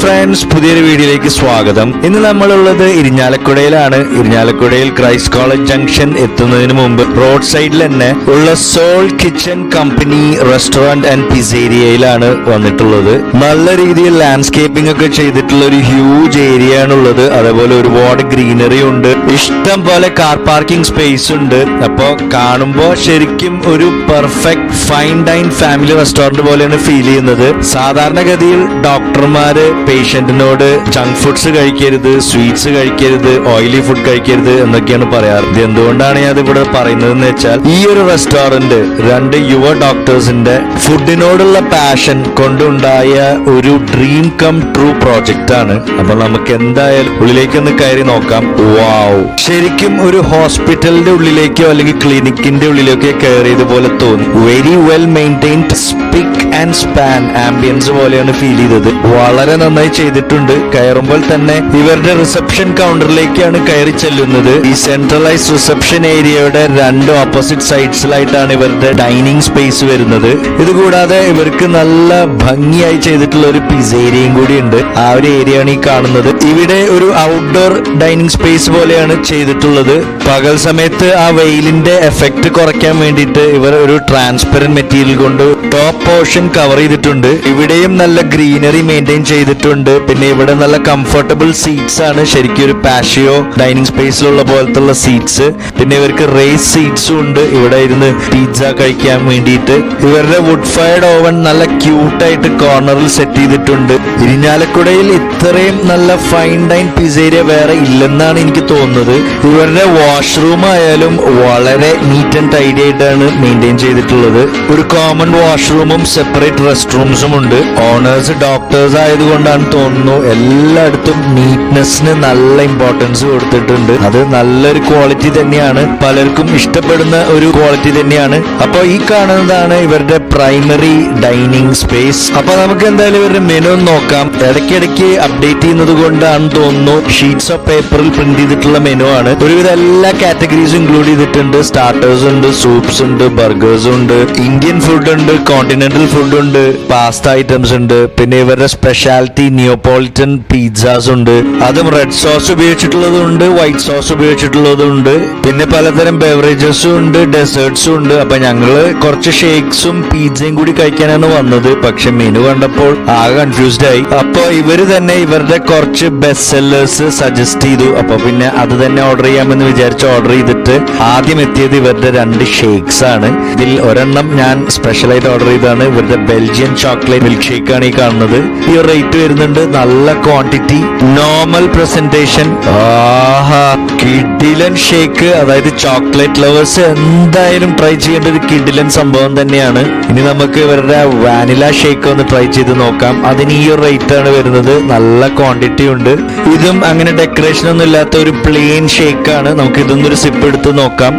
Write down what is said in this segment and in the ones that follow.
Friends പുതിയൊരു വീഡിയോയിലേക്ക് സ്വാഗതം. ഇന്ന് നമ്മളുള്ളത് ഇരിഞ്ഞാലക്കുടയിലാണ്. ഇരിഞ്ഞാലക്കുടയിൽ ക്രൈസ്റ്റ് കോളേജ് ജംഗ്ഷൻ എത്തുന്നതിന് മുമ്പ് റോഡ് സൈഡിൽ തന്നെ ഉള്ള soul kitchen company restaurant and പിസേരിയയിലാണ് വന്നിട്ടുള്ളത്. നല്ല രീതിയിൽ ലാൻഡ്സ്കേപ്പിംഗ് ഒക്കെ ചെയ്തിട്ടുള്ള ഒരു ഹ്യൂജ് ഏരിയ ആണുള്ളത് അതേപോലെ ഒരുപാട് ഗ്രീനറി ഉണ്ട്. ഇഷ്ടം പോലെ കാർ പാർക്കിംഗ് സ്പേസ് ഉണ്ട്. അപ്പോ കാണുമ്പോൾ ശരിക്കും ഒരു perfect fine dine family restaurant പോലെയാണ് ഫീൽ ചെയ്യുന്നത്. സാധാരണഗതിയിൽ ഡോക്ടർമാര് പേഷ്യന്റിനോട് ജങ്ക് ഫുഡ്സ് കഴിക്കരുത് സ്വീറ്റ്സ് കഴിക്കരുത് ഓയിലി ഫുഡ് കഴിക്കരുത് എന്നൊക്കെയാണ് പറയാറ്. ഇത് എന്തുകൊണ്ടാണ് ഞാൻ ഇവിടെ പറയുന്നത് എന്ന് വെച്ചാൽ ഈ ഒരു റെസ്റ്റോറന്റ് രണ്ട് യുവ ഡോക്ടേഴ്സിന്റെ ഫുഡിനോടുള്ള പാഷൻ കൊണ്ടുണ്ടായ ഒരു ഡ്രീം കം ട്രൂ പ്രോജക്റ്റ് ആണ്. അപ്പൊ നമുക്ക് എന്തായാലും ഉള്ളിലേക്ക് ഒന്ന് കയറി നോക്കാം. വാവ് ശരിക്കും ഒരു ഹോസ്പിറ്റലിന്റെ ഉള്ളിലേക്കോ അല്ലെങ്കിൽ ക്ലിനിക്കിന്റെ ഉള്ളിലേക്കോ കയറിയതുപോലെ തോന്നി. Very well maintained spick and span ambience പോലെയാണ് ഫീൽ ചെയ്തത്. വളരെ നന്നായി ചെയ്തിട്ടുണ്ട്. കയറുമ്പോൾ തന്നെ ഇവരുടെ റിസപ്ഷൻ കൗണ്ടറിലേക്കാണ് കയറി ചെല്ലുന്നത്. ഈ സെൻട്രലൈസ് റിസപ്ഷൻ ഏരിയയുടെ രണ്ട് ഓപ്പോസിറ്റ് സൈഡ്സിലായിട്ടാണ് ഇവരുടെ ഡൈനിങ് സ്പേസ് വരുന്നത്. ഇതുകൂടാതെ ഇവർക്ക് നല്ല ഭംഗിയായി ചെയ്തിട്ടുള്ള ഒരു പിസ് ഏരിയയും കൂടി ഉണ്ട് ആ ഒരു ഏരിയ ആണ് ഈ കാണുന്നത്. ഇവിടെ ഒരു ഔട്ട്ഡോർ ഡൈനിങ് സ്പേസ് പോലെയാണ് ചെയ്തിട്ടുള്ളത്. പകൽ സമയത്ത് ആ വെയിലിന്റെ എഫക്ട് കുറയ്ക്കാൻ വേണ്ടിയിട്ട് ഇവർ ഒരു ട്രാൻസ്പെറന്റ് മെറ്റീരിയൽ കൊണ്ട് ടോപ്പ് പോർഷൻ കവർ ചെയ്തിട്ടുണ്ട്. ഇവിടെയും നല്ല ഗ്രീനറി മെയിന്റെയിൻ ചെയ്തിട്ടുണ്ട്. പിന്നെ ഇവിടെ നല്ല കംഫർട്ടബിൾ സീറ്റ്സ് ആണ്. ശരിക്കും ഒരു പാഷിയോ ഡൈനിങ് സ്പേസിലുള്ള പോലത്തുള്ള സീറ്റ്സ് പിന്നെ ഇവർക്ക് റേസ് സീറ്റ്സും ഉണ്ട്. ഇവിടെ ഇരുന്ന് പിസ്സ കഴിക്കാൻ വേണ്ടിയിട്ട്. ഇവരുടെ വുഡ് ഫയർഡ് ഓവൻ നല്ല ക്യൂട്ടായിട്ട് കോർണറിൽ സെറ്റ് ചെയ്തിട്ടുണ്ട്. ഇരിഞ്ഞാലക്കുടയിൽ ഇത്രയും നല്ല ഫൈൻ ഡൈൻ പിസേരിയ വേറെ ഇല്ലെന്നാണ് എനിക്ക് തോന്നുന്നത്. ഇവരുടെ വാഷ്റൂം ആയാലും വളരെ നീറ്റ് ആൻഡ് ടൈഡി ആയിട്ടാണ് മെയിന്റെയിൻ ചെയ്തിട്ടുള്ളത്. ഒരു കോമൺ വാഷ്റൂമും സെപ്പറേറ്റ് റെസ്റ്റ് റൂംസും ഉണ്ട് ഓണേഴ്സ് ഡോക്ടേഴ്സ് ആയതുകൊണ്ടാണ് തോന്നുന്നു എല്ലായിടത്തും നീറ്റ്നെസ്സിന് നല്ല ഇമ്പോർട്ടൻസ് കൊടുത്തിട്ടുണ്ട്. അത് നല്ലൊരു ക്വാളിറ്റി തന്നെയാണ്. പലർക്കും ഇഷ്ടപ്പെടുന്ന ഒരു ക്വാളിറ്റി തന്നെയാണ്. അപ്പോൾ ഈ കാണുന്നതാണ് ഇവരുടെ പ്രൈമറി ഡൈനിങ് സ്പേസ് അപ്പൊ നമുക്ക് എന്തായാലും ഇവരുടെ മെനു നോക്കാം. ഇടയ്ക്കിടയ്ക്ക് അപ്ഡേറ്റ് ചെയ്യുന്നത് കൊണ്ടാണ് തോന്നുന്നു ഷീറ്റ്സ് ഓഫ് പേപ്പറിൽ പ്രിന്റ് ചെയ്തിട്ടുള്ള മെനു ആണ്. ഒരുവിധ എല്ലാ കാറ്റഗറീസും ഇൻക്ലൂഡ് ചെയ്തിട്ടുണ്ട്. സ്റ്റാർട്ടേഴ്സ് ഉണ്ട് സൂപ്സ് ഉണ്ട് ബർഗേഴ്സ് ഉണ്ട് ഇന്ത്യൻ ഫുഡ് ഉണ്ട് കോണ്ടിനെന്റൽ ഫുഡ് ഉണ്ട് പാസ്ത ഐറ്റംസ് ഉണ്ട് പിന്നെ ഇവരുടെ സ്പെഷ്യാലിറ്റി നിയോപോളിറ്റൻ പിസ്സാസ് ഉണ്ട്. അതും റെഡ് സോസ് ഉപയോഗിച്ചിട്ടുള്ളതും ഉണ്ട് വൈറ്റ് സോസ് ഉപയോഗിച്ചിട്ടുള്ളതും ഉണ്ട്. പിന്നെ പലതരം ബെവറേജസും ഉണ്ട് ഡെസേർട്സും ഉണ്ട്. അപ്പൊ ഞങ്ങൾ കുറച്ച് ഷേക്സും പിസ്സയും കൂടി കഴിക്കാനാണ് വന്നത്. പക്ഷെ മെനു കണ്ടപ്പോൾ ആകെ കൺഫ്യൂസ്ഡ് ആയി. അപ്പൊ ഇവർ തന്നെ ഇവരുടെ കുറച്ച് ബെസ്റ്റ് സെല്ലേഴ്സ് സജസ്റ്റ് ചെയ്തു. അപ്പൊ പിന്നെ അത് തന്നെ ഓർഡർ ചെയ്യാമെന്ന് വിചാരിച്ച് ഓർഡർ ചെയ്തിട്ട് ആദ്യം എത്തിയത് ഇവരുടെ രണ്ട് ഷേക്സ് ആണ്. ഇതിൽ ഒരെണ്ണം ഞാൻ സ്പെഷ്യലായിട്ട് ഓർഡർ ചെയ്താണ് ഇവരുടെ ബെൽജിയൻ ചോക്ലേറ്റ് മിൽക്ക് ഷേക്ക് ആണ് ഈ കാണുന്നത്. ഈ റേറ്റ് വരുന്നുണ്ട്. നല്ല ക്വാണ്ടിറ്റി നോർമൽ പ്രസന്റേഷൻ ആഹാ കിഡിലൻ ഷേക്ക് അതായത് ചോക്ലേറ്റ് ലവേഴ്സ് എന്തായാലും ട്രൈ ചെയ്യേണ്ട ഒരു കിഡിലൻ സംഭവം തന്നെയാണ്. ഇനി നമുക്ക് ഇവരുടെ വാനില ഷേക്ക് ഒന്ന് ട്രൈ ചെയ്ത് നോക്കാം. അതിന് ഈ ഒരു റേറ്റ് ആണ് വരുന്നത്. നല്ല ക്വാണ്ടിറ്റി ഉണ്ട്. ഇതും അങ്ങനെ ഡെക്കറേഷൻ ഒന്നും ഇല്ലാത്ത ഒരു പ്ലെയിൻ ഷേക്ക് ആണ്. നമുക്ക് ഇതൊന്നൊരു സിപ്പ് എടുത്ത് നോക്കാം.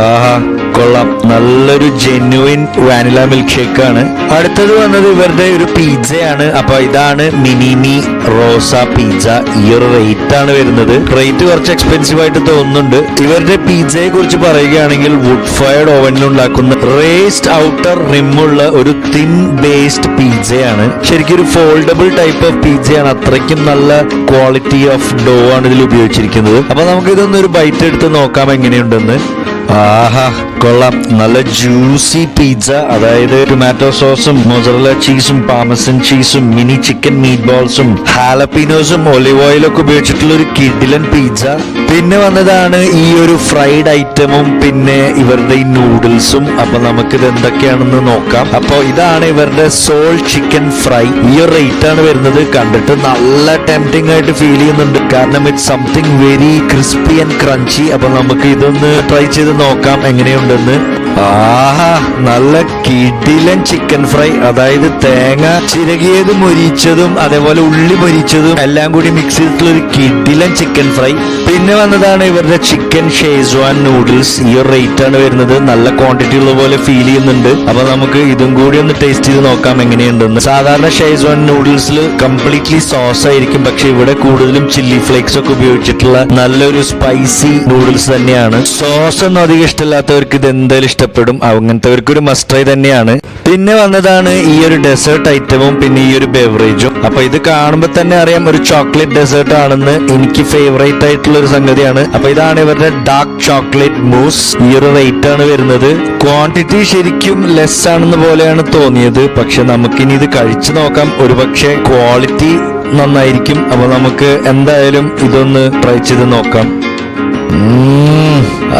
ആഹാ കൊള്ളാം. നല്ലൊരു ജെന്യുവിൻ വാനില മിൽക്ക് ഷേക്ക് ആണ്. അടുത്തത് വന്നത് ഇവരുടെ ഒരു പിസ്സയാണ് അപ്പൊ ഇതാണ് മിനിമി റോസ പിസ്സ ഈ ഒരു റേറ്റ് ആണ് വരുന്നത്. റേറ്റ് കുറച്ച് എക്സ്പെൻസീവ് ആയിട്ട് തോന്നുന്നുണ്ട്. ഇവരുടെ പിസ്സയെ കുറിച്ച് പറയുകയാണെങ്കിൽ വുഡ് ഫയർഡ് ഓവനിൽ ഉണ്ടാക്കുന്ന റേസ്ഡ് ഔട്ടർ റിമുള്ള ഒരു തിൻ ബേസ്ഡ് പിസ്സയാണ് ശരിക്കും ഒരു ഫോൾഡബിൾ ടൈപ്പ് ഓഫ് പിസ്സയാണ് അത്രയ്ക്കും നല്ല ക്വാളിറ്റി ഓഫ് ഡോ ആണ് ഇതിൽ ഉപയോഗിച്ചിരിക്കുന്നത്. അപ്പൊ നമുക്ക് ഇതൊന്നൊരു ബൈറ്റ് എടുത്ത് നോക്കാം എങ്ങനെയുണ്ടെന്ന്. ആഹാ കൊള്ളാം. നല്ല ജ്യൂസി പിസ്സ അതായത് ടൊമാറ്റോ സോസും മൊസറല ചീസും പാമസൻ ചീസും മിനി ചിക്കൻ മീറ്റ് ബോൾസും ഹാലപ്പിനോസും ഒലിവ് ഓയിലൊക്കെ ഉപയോഗിച്ചിട്ടുള്ള ഒരു കിഡിലൻ പിസ്സ പിന്നെ വന്നതാണ് ഈ ഒരു ഫ്രൈഡ് ഐറ്റമും പിന്നെ ഇവരുടെ ഈ നൂഡിൽസും അപ്പൊ നമുക്കിത് എന്തൊക്കെയാണെന്ന് നോക്കാം. അപ്പൊ ഇതാണ് ഇവരുടെ സോൾ ചിക്കൻ ഫ്രൈ ഈ ഒരു റേറ്റ് ആണ് വരുന്നത്. കണ്ടിട്ട് നല്ല ടെംപ്റ്റിംഗ് ആയിട്ട് ഫീൽ ചെയ്യുന്നുണ്ട്. കാരണം it something very crispy and crunchy അപ്പൊ നമുക്ക് ഇതൊന്ന് ട്രൈ ചെയ്ത് നോക്കാം എങ്ങനെയുണ്ടെന്ന്. ആഹാ നല്ല കിടിലൻ ചിക്കൻ ഫ്രൈ അതായത് തേങ്ങ ചിരകിയത് മൊരിച്ചതും അതേപോലെ ഉള്ളി മൊരിച്ചതും എല്ലാം കൂടി മിക്സ് ചെയ്തിട്ടുള്ള ഒരു കിടിലൻ ചിക്കൻ ഫ്രൈ പിന്നെ വന്നതാണ് ഇവരുടെ ചിക്കൻ ഷേസ്വാൻ നൂഡിൽസ് ഈ ഒരു റേറ്റ് ആണ് വരുന്നത്. നല്ല ക്വാണ്ടിറ്റി ഉള്ള പോലെ ഫീൽ ചെയ്യുന്നുണ്ട്. അപ്പൊ നമുക്ക് ഇതും കൂടി ഒന്ന് ടേസ്റ്റ് ചെയ്ത് നോക്കാം എങ്ങനെയുണ്ടെന്ന്. സാധാരണ ഷേസ്വാൻ നൂഡിൽസിൽ കംപ്ലീറ്റ്ലി സോസ് ആയിരിക്കും. പക്ഷെ ഇവിടെ കൂടുതലും ചില്ലി ഫ്ലേക്സ് ഒക്കെ ഉപയോഗിച്ചിട്ടുള്ള നല്ലൊരു സ്പൈസി നൂഡിൽസ് തന്നെയാണ്. സോസ് ഒന്നും അധികം ഇഷ്ടമില്ലാത്തവർക്ക് ഇത് എന്തായാലും ഇഷ്ടപ്പെടും. അങ്ങനത്തെവർക്കൊരു മസ്റ്ററായി തന്നെയാണ്. പിന്നെ വന്നതാണ് ഈ ഒരു ഡെസേർട്ട് ഐറ്റവും പിന്നെ ഈ ഒരു ബെവറേജും അപ്പൊ ഇത് കാണുമ്പോൾ തന്നെ അറിയാം ഒരു ചോക്ലേറ്റ് ഡെസേർട്ട് ആണെന്ന് എനിക്ക് ഫേവറേറ്റ് ആയിട്ടുള്ള ഒരു സംഗതിയാണ്. അപ്പൊ ഇതാണ് ഇവരുടെ ഡാർക്ക് ചോക്ലേറ്റ് മൂസ് ഈ ഒരു റേറ്റ് ആണ് വരുന്നത്. ക്വാണ്ടിറ്റി ശരിക്കും ലെസ് ആണെന്ന് പോലെയാണ് തോന്നിയത്. പക്ഷെ നമുക്കിനി ഇത് കഴിച്ചു നോക്കാം. ഒരുപക്ഷെ ക്വാളിറ്റി നന്നായിരിക്കും. അപ്പൊ നമുക്ക് എന്തായാലും ഇതൊന്ന് ട്രൈ ചെയ്ത് നോക്കാം.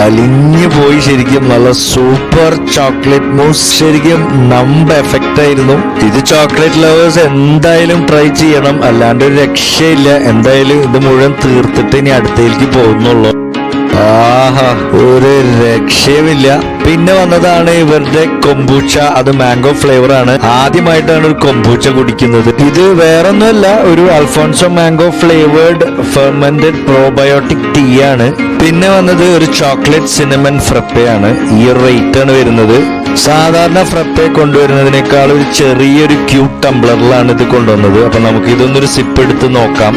അലിഞ്ഞു പോയി ശരിക്കും. നല്ല സൂപ്പർ ചോക്ലേറ്റ് മൂസ് ശരിക്കും നമ്പ് എഫക്റ്റ് ആയിരുന്നു. ഇത് ചോക്ലേറ്റ് ലവേഴ്സ് എന്തായാലും ട്രൈ ചെയ്യണം. അല്ലാണ്ട് ഒരു രക്ഷയില്ല. എന്തായാലും ഇത് മുഴുവൻ തീർത്തിട്ട് ഇനി അടുത്തേക്ക് പോകുന്നുള്ളൂ. ഒരു രക്ഷയുമില്ല. പിന്നെ വന്നതാണ് ഇവരുടെ കൊമ്പൂച്ച. അത് മാംഗോ ഫ്ലേവർ ആണ് ആദ്യമായിട്ടാണ് ഒരു കൊമ്പൂച്ച കുടിക്കുന്നത്. ഇത് വേറൊന്നുമല്ല ഒരു Alphonso mango flavoured fermented probiotic tea ആണ് പിന്നെ വന്നത് ഒരു ചോക്ലേറ്റ് സിനമൻ ഫ്രപ്പെ ആണ് ഈ റേറ്റ് ആണ് വരുന്നത്. സാധാരണ ഫ്രപ്പെ കൊണ്ടുവരുന്നതിനേക്കാൾ ഒരു ചെറിയൊരു ക്യൂട്ട് ടംബ്ലറിലാണ് ഇത് കൊണ്ടുവന്നത്. അപ്പൊ നമുക്ക് ഇതൊന്നൊരു സിപ്പ് എടുത്ത് നോക്കാം.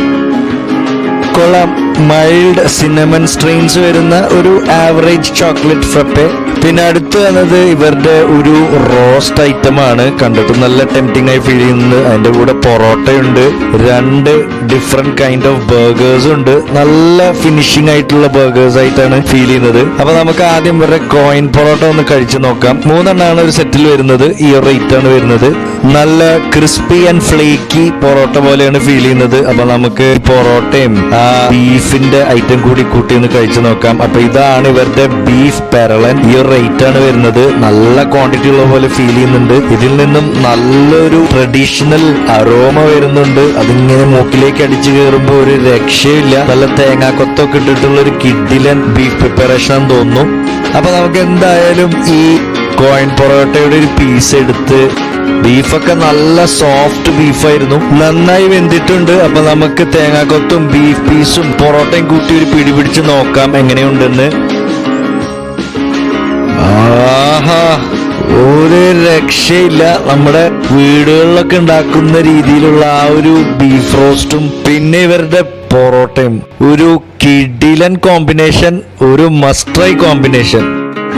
കൊള്ളാം. മൈൽഡ് സിനമൺ സ്ട്രെയിൻസ് വരുന്ന ഒരു ആവറേജ് ചോക്ലേറ്റ് ഫ്രപ്പെ പിന്നെ അടുത്ത് വന്നത് ഇവരുടെ ഒരു റോസ്റ്റ് ഐറ്റം ആണ്. കണ്ടിട്ട് നല്ല ടെംപ്റ്റിംഗ് ആയി ഫീൽ ചെയ്യുന്നത്. അതിന്റെ കൂടെ പൊറോട്ടയുണ്ട് രണ്ട് ഡിഫറെന്റ് കൈൻഡ് ഓഫ് ബർഗേഴ്സ് ഉണ്ട്. നല്ല ഫിനിഷിംഗ് ആയിട്ടുള്ള ബർഗേഴ്സ് ആയിട്ടാണ് ഫീൽ ചെയ്യുന്നത്. അപ്പൊ നമുക്ക് ആദ്യം ഇവരുടെ കോയിൻ പൊറോട്ട ഒന്ന് കഴിച്ചു നോക്കാം. മൂന്നെണ്ണമാണ് ഒരു സെറ്റിൽ വരുന്നത്. ഈ റേറ്റ് ആണ് വരുന്നത്. നല്ല ക്രിസ്പി ആൻഡ് ഫ്ലേക്കി പൊറോട്ട പോലെയാണ് ഫീൽ ചെയ്യുന്നത്. അപ്പൊ നമുക്ക് പൊറോട്ടയും ആ ബീഫിന്റെ ഐറ്റം കൂടി കൂട്ടി ഒന്ന് കഴിച്ചു നോക്കാം. അപ്പൊ ഇതാണ് ഇവരുടെ ബീഫ് പെരളൻ ഈ റേറ്റ് ആണ് വരുന്നത്. നല്ല ക്വാണ്ടിറ്റി ഉള്ള പോലെ ഫീൽ ചെയ്യുന്നുണ്ട്. ഇതിൽ നിന്നും നല്ലൊരു ട്രഡീഷണൽ അരോമ വരുന്നുണ്ട്. അതിങ്ങനെ മൂക്കിലേക്ക് അടിച്ചു കയറുമ്പോൾ ഒരു രക്ഷയില്ല. നല്ല തേങ്ങാക്കൊത്തൊക്കെ ഇട്ടിട്ടുള്ള ഒരു കിഡിലൻ ബീഫ് പ്രിപ്പറേഷൻ തോന്നുന്നു. അപ്പൊ നമുക്ക് എന്തായാലും ഈ കോയിൻ പൊറോട്ടയുടെ ഒരു പീസ് എടുത്ത് ബീഫൊക്കെ നല്ല സോഫ്റ്റ് ബീഫായിരുന്നു നന്നായി വെന്തിട്ടുണ്ട്. അപ്പൊ നമുക്ക് തേങ്ങാക്കൊത്തും ബീഫ് പീസും പൊറോട്ടയും കൂട്ടി ഒരു പിടി പിടിച്ച് നോക്കാം എങ്ങനെയുണ്ടെന്ന്. ആഹാ. ഒരു രക്ഷയില്ല. നമ്മുടെ വീടുകളിലൊക്കെ ഉണ്ടാക്കുന്ന രീതിയിലുള്ള ആ ഒരു ബീഫ് റോസ്റ്റും പിന്നെ ഇവരുടെ പൊറോട്ടയും. ഒരു കിഡിലൻ കോമ്പിനേഷൻ ഒരു മസ്റ്റ്രൈ കോമ്പിനേഷൻ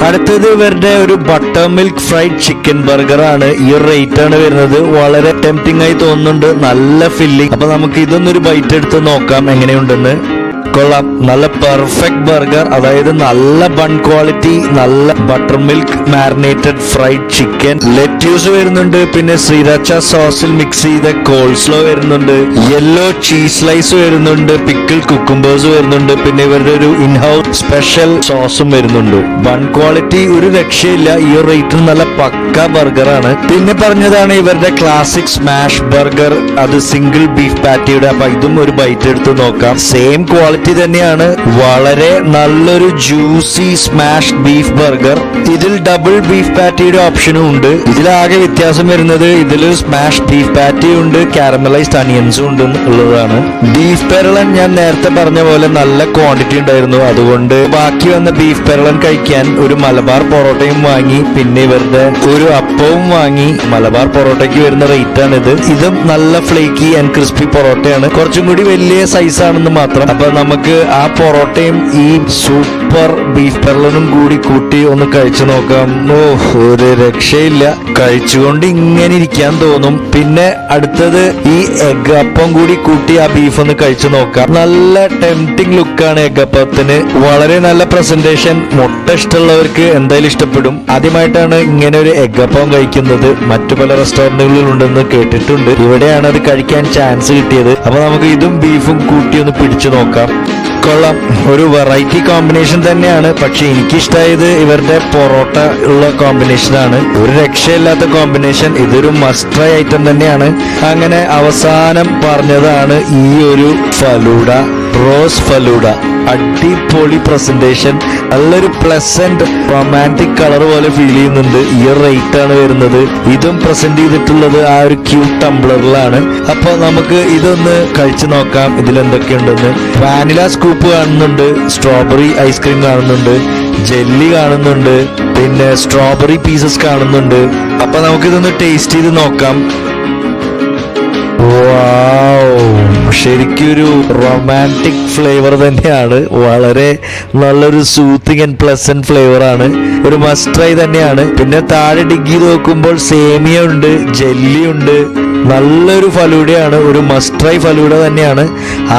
അടുത്തത് ഇവരുടെ ഒരു butter milk fried chicken burger ആണ്. ഈ റേറ്റ് ആണ് വരുന്നത്. വളരെ ടെംപ്റ്റിംഗ് ആയി തോന്നുന്നുണ്ട്. നല്ല ഫില്ലിംഗ് അപ്പൊ നമുക്ക് ഇതൊന്നൊരു ബൈറ്റ് എടുത്ത് നോക്കാം എങ്ങനെയുണ്ടെന്ന്. കൊള്ളാം. നല്ല പെർഫെക്റ്റ് ബർഗർ അതായത് നല്ല ബൺ ക്വാളിറ്റി നല്ല butter milk marinated fried chicken lettuce വരുന്നുണ്ട് പിന്നെ ശ്രീരാച്ച സോസിൽ മിക്സ് ചെയ്ത കോൾസ്ലോ വരുന്നുണ്ട്. യെല്ലോ ചീസ് സ്ലൈസ് വരുന്നുണ്ട് പിക്കിൾ കുക്കുംബേഴ്സ് വരുന്നുണ്ട് പിന്നെ ഇവരുടെ ഒരു ഇൻഹൗസ് സ്പെഷ്യൽ സോസും വരുന്നുണ്ട്. ബൺ ക്വാളിറ്റി ഒരു രക്ഷയില്ല ഈ റേറ്റിന് നല്ല പക്ക ബർഗർ ആണ്. പിന്നെ പറഞ്ഞതാണ് ഇവരുടെ ക്ലാസിക് സ്മാഷ് ബർഗർ അത് സിംഗിൾ ബീഫ് പാറ്റിയുടെ അപ്പൊ ഇതും ഒരു ബൈറ്റ് എടുത്ത് നോക്കാം. സെയിം ക്വാളിറ്റി തന്നെയാണ്. വളരെ നല്ലൊരു ജ്യൂസി സ്മാഷ് ബീഫ് ബർഗർ ഇതിൽ ഡബിൾ ബീഫ് പാറ്റിയുടെ ഓപ്ഷനും ഉണ്ട്. ഇതിലാകെ വ്യത്യാസം വരുന്നത് ഇതിൽ സ്മാഷ് ബീഫ് പാറ്റി ഉണ്ട് കാരമലൈസ്ഡ് അണിയൻസും ഉണ്ട് ഉള്ളതാണ് ബീഫ് പെരളൻ ഞാൻ നേരത്തെ പറഞ്ഞ പോലെ നല്ല ക്വാണ്ടിറ്റി ഉണ്ടായിരുന്നു. അതുകൊണ്ട് ബാക്കി വന്ന ബീഫ് പെരളൻ കഴിക്കാൻ ഒരു മലബാർ പൊറോട്ടയും വാങ്ങി പിന്നെ ഇവരുടെ ഒരു അപ്പവും വാങ്ങി. മലബാർ പൊറോട്ടയ്ക്ക് വരുന്ന റേറ്റ് ആണ് ഇത് ഇതും നല്ല ഫ്ലേക്കി ആൻഡ് ക്രിസ്പി പൊറോട്ടയാണ്. കുറച്ചും കൂടി വലിയ സൈസ് ആണെന്ന് മാത്രം. അപ്പൊ നമുക്ക് ആ പൊറോട്ടയും ഈ സൂപ്പർ ബീഫ് പെർലനും കൂടി കൂട്ടി ഒന്ന് കഴിച്ചു നോക്കാം. ഓ ഒരു രക്ഷയില്ല. കഴിച്ചുകൊണ്ട് ഇങ്ങനെ ഇരിക്കാൻ തോന്നും. പിന്നെ അടുത്തത് ഈ എഗ് അപ്പം കൂടി കൂട്ടി ആ ബീഫ് ഒന്ന് കഴിച്ചു നോക്കാം. നല്ല ടെംപ്റ്റിംഗ് ലുക്കാണ് എഗ് അപ്പത്തിന്. വളരെ നല്ല പ്രസന്റേഷൻ മുട്ട ഇഷ്ടമുള്ളവർക്ക് എന്തായാലും ഇഷ്ടപ്പെടും. ആദ്യമായിട്ടാണ് ഇങ്ങനെ ഒരു എഗ് അപ്പം കഴിക്കുന്നത്. മറ്റു പല റെസ്റ്റോറന്റുകളിൽ ഉണ്ടെന്ന് കേട്ടിട്ടുണ്ട്. ഇവിടെയാണ് അത് കഴിക്കാൻ ചാൻസ് കിട്ടിയത്. അപ്പൊ നമുക്ക് ഇതും ബീഫും കൂട്ടി ഒന്ന് പിടിച്ചു നോക്കാം. കൊള്ളാം. ഒരു വെറൈറ്റി കോമ്പിനേഷൻ തന്നെയാണ്. പക്ഷെ എനിക്കിഷ്ടമായത് ഇവരുടെ പൊറോട്ട ഉള്ള കോമ്പിനേഷനാണ് ഒരു രക്ഷയില്ലാത്ത കോമ്പിനേഷൻ ഇതൊരു മസ്റ്റർ ഐറ്റം തന്നെയാണ്. അങ്ങനെ അവസാനം പറഞ്ഞതാണ് ഈ ഒരു ഫലൂഡ. റോസ് ഫലൂഡ. അടിപൊളി പ്രസന്റേഷൻ നല്ലൊരു പ്ലസന്റ് റൊമാന്റിക് കളർ പോലെ ഫീൽ ചെയ്യുന്നുണ്ട്. ഈ റേറ്റ് ആണ് വരുന്നത്. ഇതും പ്രസന്റ് ചെയ്തിട്ടുള്ളത് ആ ഒരു ക്യൂട്ട് ടംബ്ലറിലാണ് അപ്പൊ നമുക്ക് ഇതൊന്ന് കഴിച്ചു നോക്കാം. ഇതിൽ എന്തൊക്കെയുണ്ടെന്ന്. വാനില സ്കൂപ്പ് കാണുന്നുണ്ട്. സ്ട്രോബെറി ഐസ്ക്രീം കാണുന്നുണ്ട്. ജെല്ലി കാണുന്നുണ്ട്. പിന്നെ സ്ട്രോബെറി പീസസ് കാണുന്നുണ്ട്. അപ്പൊ നമുക്കിതൊന്ന് ടേസ്റ്റ് ചെയ്ത് നോക്കാം. വാവ് ശരിക്കൊരു റൊമാന്റിക് ഫ്ലേവർ തന്നെയാണ്. വളരെ നല്ലൊരു സൂത്തിങ് ആൻഡ് പ്ലസന്റ് ഫ്ലേവർ ആണ്. ഒരു മസ്റ്റ് ട്രൈ തന്നെയാണ്. പിന്നെ താഴെ ഡിഗ്രി നോക്കുമ്പോൾ സേമിയ ഉണ്ട് ജെല്ലി ഉണ്ട് നല്ലൊരു ഫലൂഡയാണ് ഒരു മസ്റ്റ് ട്രൈ ഫലൂഡ തന്നെയാണ്.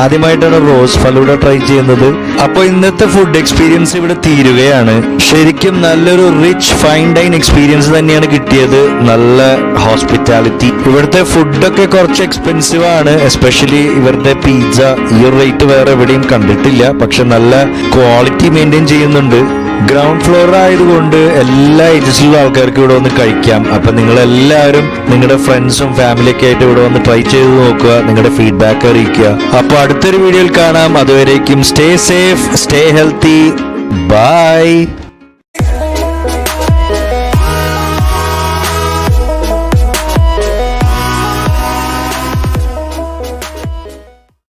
ആദ്യമായിട്ടാണ് റോസ് ഫലൂഡ ട്രൈ ചെയ്യുന്നത്. അപ്പോൾ ഇന്നത്തെ ഫുഡ് എക്സ്പീരിയൻസ് ഇവിടെ തീരുകയാണ്. ശരിക്കും നല്ലൊരു റിച്ച് ഫൈൻ ഡൈൻ എക്സ്പീരിയൻസ് തന്നെയാണ് കിട്ടിയത്. നല്ല ഹോസ്പിറ്റാലിറ്റി ഇവിടുത്തെ ഫുഡൊക്കെ കുറച്ച് എക്സ്പെൻസീവ് ആണ്. എസ്പെഷ്യലി ഇവരുടെ പിസ്സ ഈ ഒരു റേറ്റ് വേറെ എവിടെയും കണ്ടിട്ടില്ല. പക്ഷെ നല്ല ക്വാളിറ്റി മെയിന്റെയിൻ ചെയ്യുന്നുണ്ട്. ഗ്രൗണ്ട് ഫ്ലോർ ആയതുകൊണ്ട് എല്ലാ ഏജസിലുള്ള ആൾക്കാർക്കും ഇവിടെ വന്ന് കഴിക്കാം. അപ്പൊ നിങ്ങൾ എല്ലാവരും നിങ്ങളുടെ ഫ്രണ്ട്സും ഫാമിലിയൊക്കെ ആയിട്ട് ഇവിടെ വന്ന് ട്രൈ ചെയ്ത് നോക്കുക നിങ്ങളുടെ ഫീഡ്ബാക്ക് അറിയിക്കുക. അപ്പൊ അടുത്തൊരു വീഡിയോയിൽ കാണാം. അതുവരേക്കും stay safe stay healthy bye